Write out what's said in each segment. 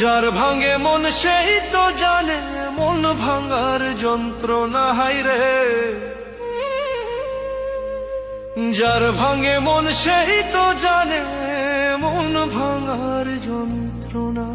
যার ভাঙে মন, সেই তো জানে মন ভাঙার যন্ত্রণা হাই রে। যার ভাঙে মন, সেই তো জানে মন ভাঙার যন্ত্রণা।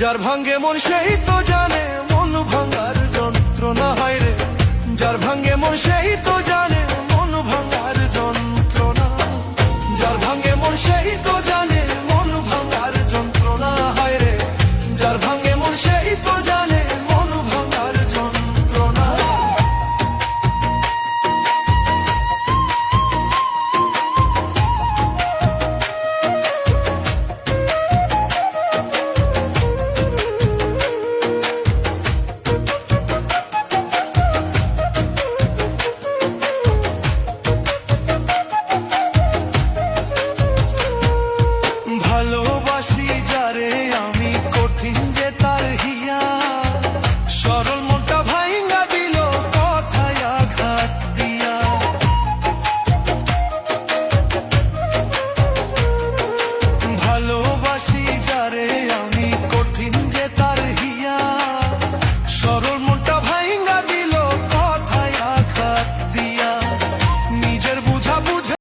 যার ভাঙ্গে মন সেই তো জানে, মন ভাঙার যন্ত্রণা হয় রে। যার ভাঙ্গে মন সেই তো জানে, মন ভাঙার যন্ত্রণা। যার ভাঙ্গে মন সেই তো জানে, মন ভাঙার যন্ত্রণা হয় রে। যার ভাঙ্গে মন সেই তো জানে